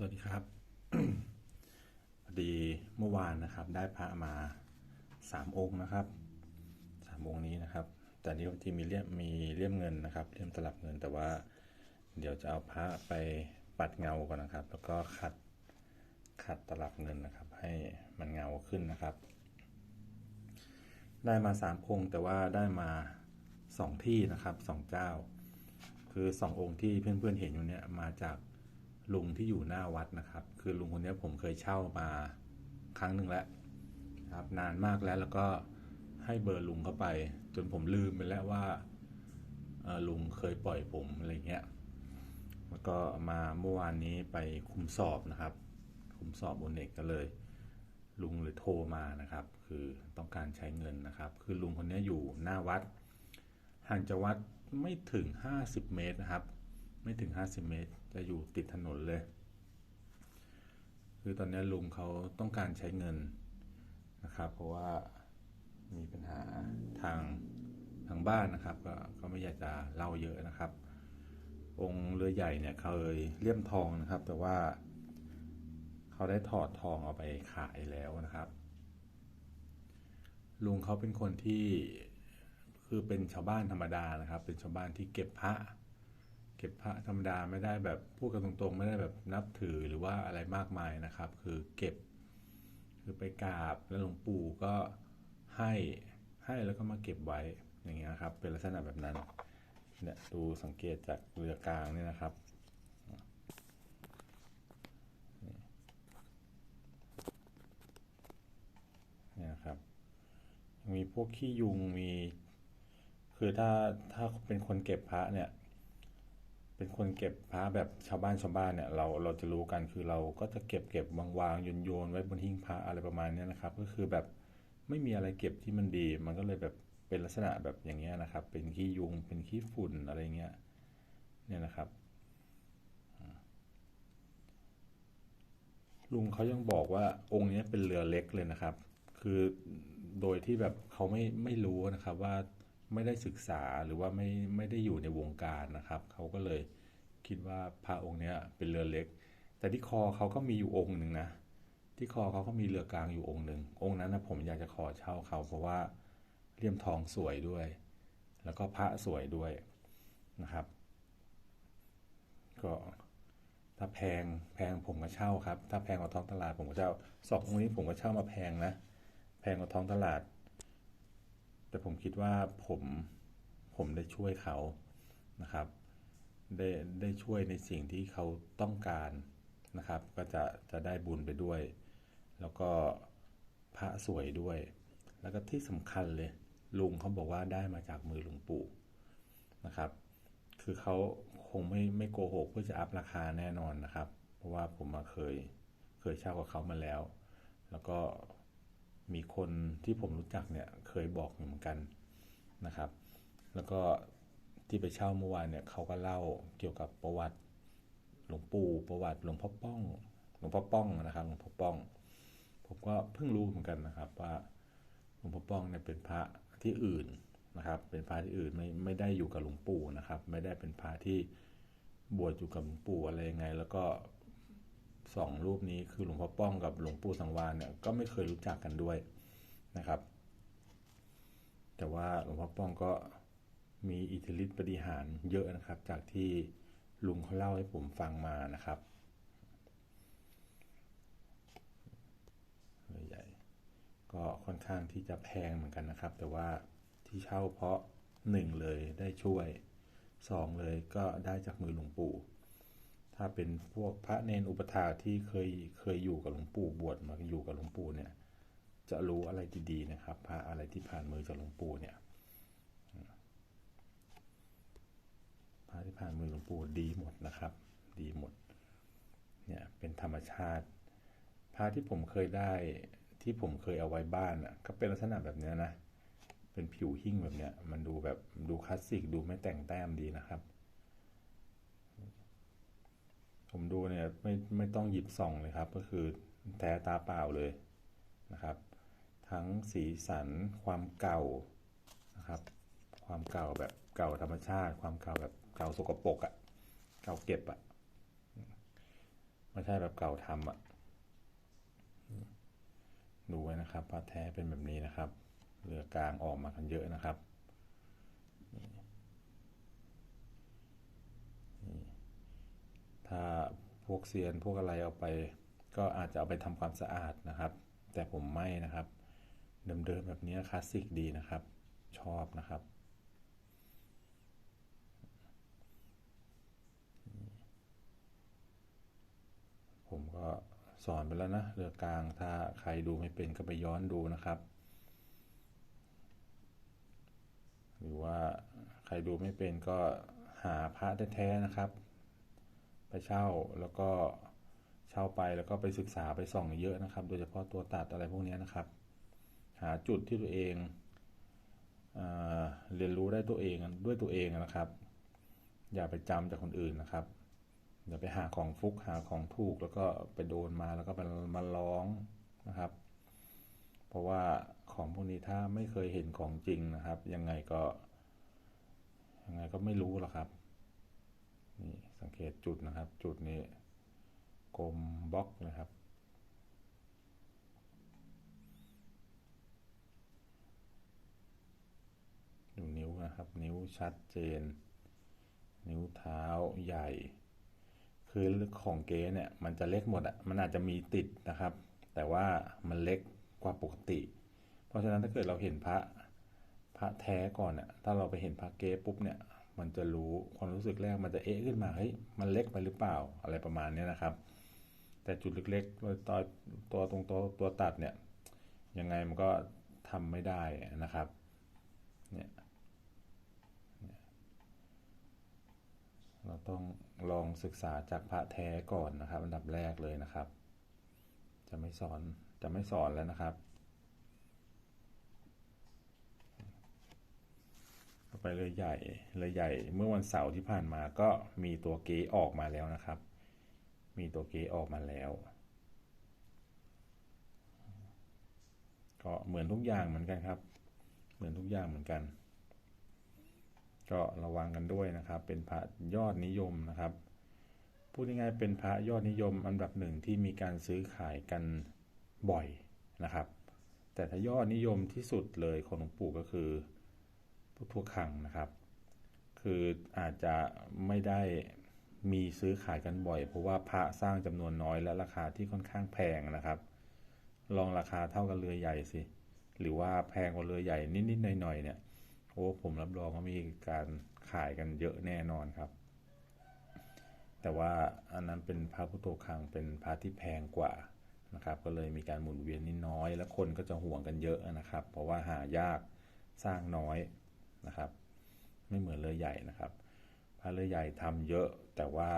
สวัสดีครับพอดีเมื่อวานนะครับ ได้พระมาสามองค์นะครับสามองค์นี้นะครับ แต่นี้ที่มีเลี่ยมมีเลี่ยมเงินนะครับเลี่ยมตลับเงินแต่ว่า เดี๋ยวจะเอาพระไปปัดเงาก่อนนะครับ แล้วก็ขัดขัดตลับเงินนะครับ ให้มันเงาขึ้นนะครับ ได้มาสามองค์แต่ว่าได้มาสองที่นะครับสองเจ้า คือสององค์ที่เพื่อนๆเห็นอยู่เนี่ยมาจาก ลุงที่อยู่หน้าวัดนะครับ คือลุงคนนี้ผมเคยเช่ามาครั้งหนึ่งแล้วครับ นานมากแล้วแล้วก็ให้เบอร์ลุงเข้าไป จนผมลืมไปแล้วว่าลุงเคยปล่อยผมอะไรเงี้ยแล้วก็มาเมื่อวานนี้ไปคุมสอบนะครับ คุมสอบบนเอกก็เลย ลุงเลยโทรมานะครับ คือต้องการใช้เงินนะครับ คือลุงคนนี้อยู่หน้าวัดห่างจากวัดไม่ถึง 50 เมตรนะครับ ไม่ถึง 50 เมตร จะอยู่ติดถนนเลย คือตอนนี้ลุงเขาต้องการใช้เงินนะครับ เพราะว่ามีปัญหาทางทางบ้านนะครับ ก็ก็ไม่อยากจะเล่าเยอะนะครับ องค์เรือใหญ่เนี่ยเคยเลี่ยมทองนะครับ แต่ว่าเขาได้ถอดทองเอาไปขายแล้วนะครับ ลุงเขาเป็นคนที่คือเป็นชาวบ้านธรรมดานะครับ เป็นชาวบ้านที่เก็บพระ เก็บพระธรรมดาไม่ได้แบบพูดกันตรงๆ ไม่ได้แบบนับถือหรือว่าอะไรมากมายนะครับ คือเก็บคือไปกราบแล้วหลวงปู่ก็ให้ให้แล้วก็มาเก็บไว้อย่างเงี้ยครับ เป็นลักษณะแบบนั้นเนี่ยดูสังเกตจากเรือกลางเนี่ยนะครับเนี่ยนะครับ มีพวกขี้ยุงมี คือถ้าถ้าเป็นคนเก็บพระเนี่ย เป็นคนเก็บพระแบบชาวบ้านชาวบ้านเนี่ยเราเราจะรู้กันคือเราก็จะเก็บเก็บวางวางโยนโยนไว้บนหิ้งพระอะไรประมาณนี้นะครับ ก็คือแบบไม่มีอะไรเก็บที่มันดี มันก็เลยแบบเป็นลักษณะแบบอย่างเงี้ยนะครับ เป็นขี้ยุงเป็นขี้ฝุ่นอะไรเงี้ยเนี่ยนะครับลุงเขายังบอกว่าองค์นี้เป็นเรือเล็กเลยนะครับ คือโดยที่แบบเขาไม่ไม่รู้นะครับว่า ไม่ได้ศึกษาหรือว่าไม่ไม่ได้อยู่ในวงการนะครับ เขาก็เลยคิดว่าพระองค์เนี้ยเป็นเรือเล็ก แต่ที่คอเขาก็มีอยู่องค์หนึ่งนะ ที่คอเขาก็มีเรือกลางอยู่องค์หนึ่งองค์นั้นนะผมอยากจะขอเช่าเขาเพราะว่าเลี่ยมทองสวยด้วย แล้วก็พระสวยด้วยนะครับ ก็ถ้าแพงแพงผมก็เช่าครับ ถ้าแพงกว่าท้องตลาดผมก็เช่าสององค์นี้ผมก็เช่ามาแพงนะแพงกว่าท้องตลาด แต่ผมคิดว่าผมผมได้ช่วยเขานะครับ ได้ได้ช่วยในสิ่งที่เขาต้องการนะครับ ก็จะจะได้บุญไปด้วย แล้วก็พระสวยด้วย แล้วก็ที่สำคัญเลยลุงเขาบอกว่าได้มาจากมือหลวงปู่นะครับ คือเขาคงไม่ไม่โกหกเพื่อจะอัพราคาแน่นอนนะครับ เพราะว่าผมมาเคยเคยเช่ากับเขามาแล้ว แล้วก็ มีคนที่ผมรู้จักเนี่ยเคยบอกเหมือนกันนะครับ แล้วก็ที่ไปเช่าเมื่อวานเนี่ยเขาก็เล่าเกี่ยวกับประวัติหลวงปู่ประวัติหลวงพ่อป้อง หลวงพ่อป้องนะครับหลวงพ่อป้อง ผมก็เพิ่งรู้เหมือนกันนะครับว่าหลวงพ่อป้องเนี่ยเป็นพระที่อื่นนะครับ เป็นพระที่อื่นไม่ไม่ได้อยู่กับหลวงปู่นะครับ ไม่ได้เป็นพระที่บวชอยู่กับหลวงปู่อะไรยังไง แล้วก็ สองรูปนี้คือหลวงพ่อป้องกับหลวงปู่สังวานเนี่ยก็ไม่เคยรู้จักกันด้วยนะครับ แต่ว่าหลวงพ่อป้องก็มีอิทธิฤทธิปฏิหารเยอะนะครับ จากที่ลุงเขาเล่าให้ผมฟังมานะครับใหญ่ก็ค่อนข้างที่จะแพงเหมือนกันนะครับ แต่ว่าที่เช่าเพราะหนึ่งเลยได้ช่วยสองเลยก็ได้จากมือหลวงปู่ ถ้าเป็นพวกพระเนนอุปถาที่เคยเคยอยู่กับหลวงปู่บวชมาอยู่กับหลวงปู่เนี่ย จะรู้อะไรดีๆนะครับ พระอะไรที่ผ่านมือจากหลวงปู่เนี่ยพระที่ผ่านมือหลวงปู่ดีหมดนะครับ ดีหมดเนี่ยเป็นธรรมชาติ พระที่ผมเคยได้ที่ผมเคยเอาไว้บ้านอะก็เป็นลักษณะแบบเนี้ยนะ เป็นผิวหิ้งแบบเนี้ย มันดูแบบดูคลาสสิกดูไม่แต่งแต้มดีนะครับ ผมดูเนี่ยไม่ไม่ต้องหยิบส่องเลยครับ ก็คือแท้ตาเปล่าเลยนะครับ ทั้งสีสันความเก่านะครับ ความเก่าแบบเก่าธรรมชาติ ความเก่าแบบเก่าสกปรกอะ่ะเก่าเก็บอะ่ะไม่ใช่แบบเก่าทำอะดูไว้นะครับพระแท้เป็นแบบนี้นะครับเรือกลางออกมากันเยอะนะครับ ถ้าพวกเซียนพวกอะไรเอาไป ก็อาจจะเอาไปทำความสะอาดนะครับ แต่ผมไม่นะครับ เดิมๆแบบนี้คลาสสิกดีนะครับ ชอบนะครับผมก็สอนไปแล้วนะเรือกลางถ้าใครดูไม่เป็นก็ไปย้อนดูนะครับ หรือว่าใครดูไม่เป็นก็หาพระแท้ๆนะครับ ไปเช่าแล้วก็เช่าไปแล้วก็ไปศึกษาไปส่องเยอะนะครับ โดยเฉพาะตัวตัดอะไรพวกนี้นะครับ หาจุดที่ตัวเองเเรียนรู้ได้ตัวเองด้วยตัวเองนะครับ อย่าไปจำจากคนอื่นนะครับอย่าไปหาของฟุกหาของถูกแล้วก็ไปโดนมาแล้วก็มาร้องนะครับ เพราะว่าของพวกนี้ถ้าไม่เคยเห็นของจริงนะครับ ยังไงก็ยังไงก็ไม่รู้หรอกครับนี่ สังเกตจุดนะครับ จุดนี้กลมบล็อกนะครับ ดูนิ้วนะครับ นิ้วชัดเจน นิ้วเท้าใหญ่ คือของเก๊เนี่ยมันจะเล็กหมดอะมันอาจจะมีติดนะครับ แต่ว่ามันเล็กกว่าปกติ เพราะฉะนั้นถ้าเกิดเราเห็นพระพระแท้ก่อนอะถ้าเราไปเห็นพระเก๊ปุ๊บเนี่ย มันจะรู้ความรู้สึกแรกมันจะเอ๊ะขึ้นมาเฮ้ยมันเล็กไปหรือเปล่าอะไรประมาณนี้นะครับ แต่จุดเล็กๆตัวตัวตรงตัวตัวตัดเนี่ยยังไงมันก็ทำไม่ได้นะครับเนี่ยเราต้องลองศึกษาจากพระแท้ก่อนนะครับ อันดับแรกเลยนะครับ จะไม่สอนจะไม่สอนแล้วนะครับ ไปเลยใหญ่เลยใหญ่ เมื่อวันเสาร์ที่ผ่านมาก็มีตัวเก๋ออกมาแล้วนะครับ มีตัวเก๋ออกมาแล้ว ก็เหมือนทุกอย่างเหมือนกันครับ เหมือนทุกอย่างเหมือนกัน ก็ระวังกันด้วยนะครับ เป็นพระยอดนิยมนะครับพูดง่ายๆเป็นพระยอดนิยมอันดับหนึ่งที่มีการซื้อขายกันบ่อยนะครับ แต่ถ้ายอดนิยมที่สุดเลยของหลวงปู่ก็คือ ทธคังนะครับ คืออาจจะไม่ได้มีซื้อขายกันบ่อย เพราะว่าพระสร้างจำนวนน้อยและราคาที่ค่อนข้างแพงนะครับ ลองราคาเท่ากับเรือใหญ่สิ หรือว่าแพงกว่าเรือใหญ่นิดๆหน่อยๆเนี่ยโอ้ผมรับรองว่ามีการขายกันเยอะแน่นอนครับ แต่ว่าอันนั้นเป็นพระพุทโธคังเป็นพระที่แพงกว่านะครับ ก็เลยมีการหมุนเวียนนิดน้อย และคนก็จะห่วงกันเยอะนะครับ เพราะว่าหายากสร้างน้อย นะครับ ไม่เหมือนเรือใหญ่นะครับ พระเรือใหญ่ทำเยอะแต่ว่า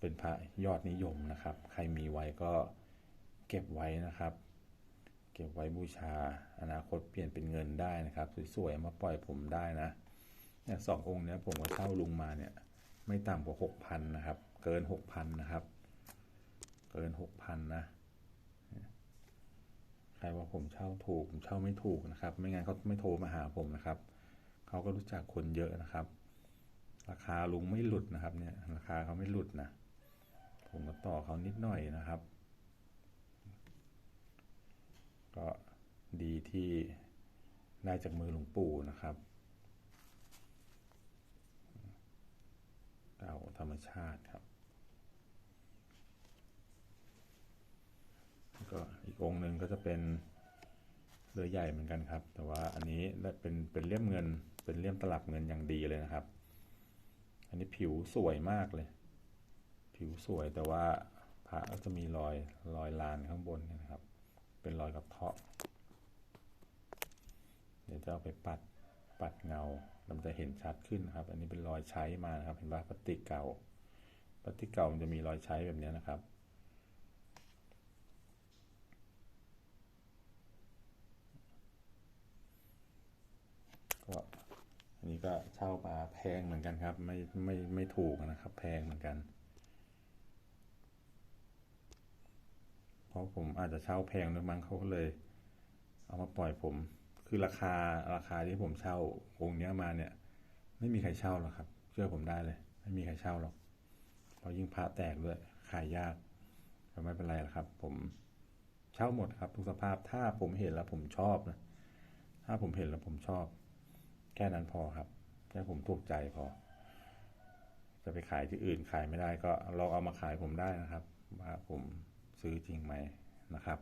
เป็นพระยอดนิยมนะครับ ใครมีไว้ก็เก็บไว้นะครับ เก็บไว้บูชา อนาคตเปลี่ยนเป็นเงินได้นะครับ สวยๆมาปล่อยผมได้นะเนี่ยสององค์เนี้ยผมก็เช่าลุงมาเนี่ย ไม่ต่ำกว่าหกพันนะครับ เกินหกพันนะครับ เกินหกพันนะใครว่าผมเช่าถูกผมเช่าไม่ถูกนะครับ ไม่งั้นเขาไม่โทรมาหาผมนะครับ เขาก็รู้จักคนเยอะนะครับ ราคาลุงไม่หลุดนะครับ เนี่ย ราคาเขาไม่หลุดนะผมก็ต่อเขานิดหน่อยนะครับ ก็ดีที่ได้จากมือหลวงปู่นะครับเต่าธรรมชาติครับ ก็อีกองหนึ่งก็จะเป็นเรือใหญ่เหมือนกันครับ แต่ว่าอันนี้เป็นเป็นเลี่ยมเงิน เป็นเลี่ยมตลับเงินอย่างดีเลยนะครับ อันนี้ผิวสวยมากเลย ผิวสวยแต่ว่าพระก็จะมีรอยรอยลานข้างบนนะครับ เป็นรอยกระเทาะ เดี๋ยวจะเอาไปปัดปัดเงามันจะเห็นชัดขึ้นนะครับ อันนี้เป็นรอยใช้มานะครับ เห็นว่าปฏิกเก่าปฏิกเก่ามันจะมีรอยใช้แบบนี้นะครับ ก็อันนี้ก็เช่ามาแพงเหมือนกันครับ ไม่ไม่ไม่ถูกนะครับ แพงเหมือนกัน เพราะผมอาจจะเช่าแพงด้วยมั้งเขาก็เลย เอามาปล่อยผม คือราคาราคาที่ผมเช่าองค์นี้มาเนี่ย ไม่มีใครเช่าหรอกครับ เชื่อผมได้เลย ไม่มีใครเช่าหรอกเพราะยิ่งพระแตกด้วยขายยากแต่ไม่เป็นไรหรอกครับ ผมเช่าหมดครับ ทุกสภาพถ้าผมเห็นแล้วผมชอบนะถ้าผมเห็นแล้วผมชอบ แค่นั้นพอครับ แค่ผมถูกใจพอ จะไปขายที่อื่นขายไม่ได้ก็ลองเอามาขายผมได้นะครับ ว่าผมซื้อจริงไหมนะครับ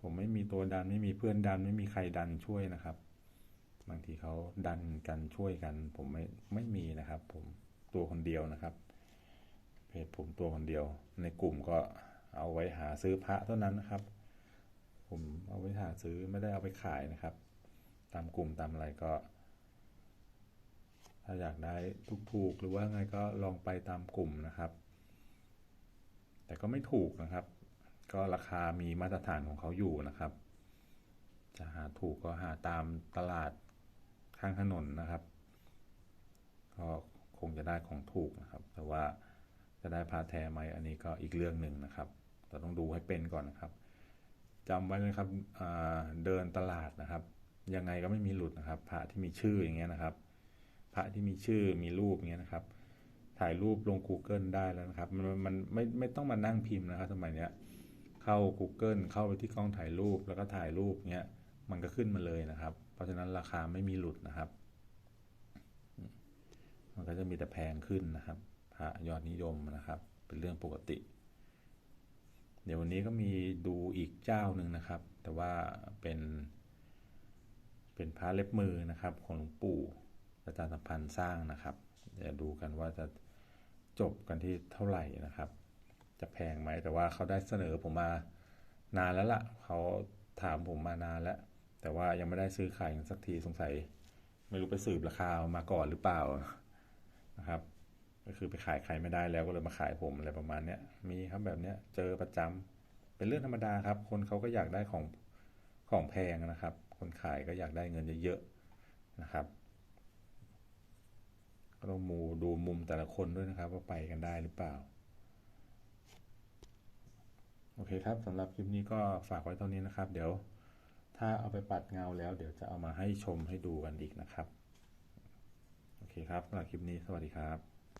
ผมไม่มีตัวดันไม่มีเพื่อนดัน ไม่มีใครดันช่วยนะครับ บางทีเขาดันกันช่วยกัน ผมไม่ไม่มีนะครับ ผมตัวคนเดียวนะครับเพจผมตัวคนเดียว ในกลุ่มก็เอาไว้หาซื้อพระเท่านั้นนะครับ ผมเอาไว้หาซื้อไม่ได้เอาไปขายนะครับ ตามกลุ่มตามอะไรก็ ถ้าอยากได้ถูกๆหรือว่าไงก็ลองไปตามกลุ่มนะครับ แต่ก็ไม่ถูกนะครับ ก็ราคามีมาตรฐานของเขาอยู่นะครับ จะหาถูกก็หาตามตลาดข้างถนนนะครับ ก็คงจะได้ของถูกนะครับ แต่ว่าจะได้พาแท้ไหมอันนี้ก็อีกเรื่องหนึ่งนะครับแต่ต้องดูให้เป็นก่อนนะครับจำไว้นะครับเดินตลาดนะครับ ยังไงก็ไม่มีหลุดนะครับ พระที่มีชื่ออย่างเงี้ยนะครับ พระที่มีชื่อมีรูปอย่างเงี้ยนะครับ ถ่ายรูปลง Google ได้แล้วนะครับ มันมันไม่ไม่ต้องมานั่งพิมพ์นะครับสมัยเนี้ยเข้า Google เข้าไปที่กล้องถ่ายรูปแล้วก็ถ่ายรูปเงี้ยมันก็ขึ้นมาเลยนะครับ เพราะฉะนั้นราคาไม่มีหลุดนะครับ มันก็จะมีแต่แพงขึ้นนะครับพระยอดนิยมนะครับ เป็นเรื่องปกติ เดี๋ยววันนี้ก็มีดูอีกเจ้าหนึ่งนะครับ แต่ว่าเป็น เป็นพระเล็บมือนะครับ ของหลวงปู่อาจารย์สัมพันธ์สร้างนะครับเดี๋ยวดูกันว่าจะจบกันที่เท่าไหร่นะครับ จะแพงไหมแต่ว่าเขาได้เสนอผมมานานแล้วละ่ะเขาถามผมมานานแล้ว แต่ว่ายังไม่ได้ซื้อขายกันสักทีสงสัย ไม่รู้ไปสืบราคามาก่อนหรือเปล่านะครับ ก็คือไปขายใครไม่ได้แล้วก็เลยมาขายผมอะไรประมาณเนี้ยมีครับแบบเนี้ยเจอประจำเป็นเรื่องธรรมดาครับ คนเขาก็อยากได้ของของแพงนะครับ คนขายก็อยากได้เงินเยอะๆนะครับก็ต้องมูดูมุมแต่ละคนด้วยนะครับ ว่าไปกันได้หรือเปล่า โอเคครับสำหรับคลิปนี้ก็ฝากไว้เท่านี้นะครับ เดี๋ยวถ้าเอาไปปัดเงาแล้ว เดี๋ยวจะเอามาให้ชมให้ดูกันอีกนะครับ โอเคครับสำหรับคลิปนี้สวัสดีครับ